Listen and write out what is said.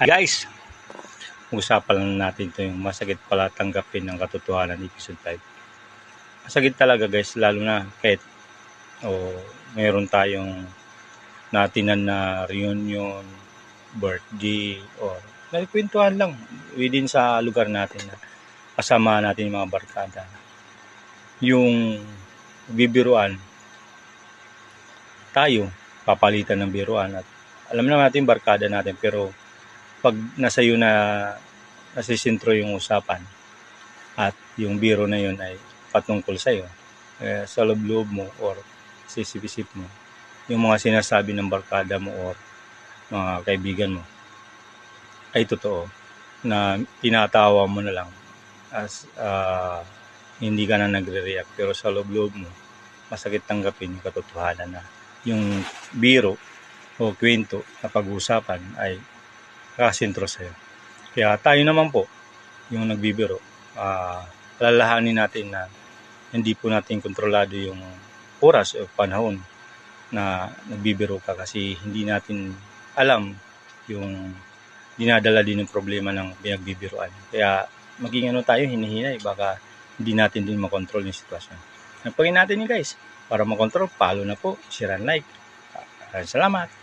Hi guys, usapan lang natin ito yung masakit pala tanggapin ng katotohanan episode 5. Masakit talaga guys, lalo na kahit o mayroon tayong natinan na reunion, birthday, or nagkwentuhan lang within sa lugar natin na kasama natin yung mga barkada. Yung bibiruan, tayo, papalitan ng biruan at alam naman natin barkada natin pero pag nasa iyo na nasisintro yung usapan at yung biro na yun ay patungkol sa iyo eh, sa loob-loob mo or sa isip-isip mo yung mga sinasabi ng barkada mo or mga kaibigan mo ay totoo na tinatawa mo na lang as ah, hindi ka na nagre-react. Pero sa loob-loob mo masakit tanggapin yung katotohanan na yung biro o kwento na pag-uusapan ay kakasintro sa'yo. Kaya tayo naman po, yung nagbibiro, ah alalahanin natin na hindi po natin kontrolado yung oras o panahon na nagbibiro ka kasi hindi natin alam yung dinadala din ng problema ng pinagbibiroan. Kaya maging ano tayo, hinihinay, baka hindi natin din makontrol yung sitwasyon. Napagin natin yun guys. Para makontrol, follow na po, share and like. Salamat!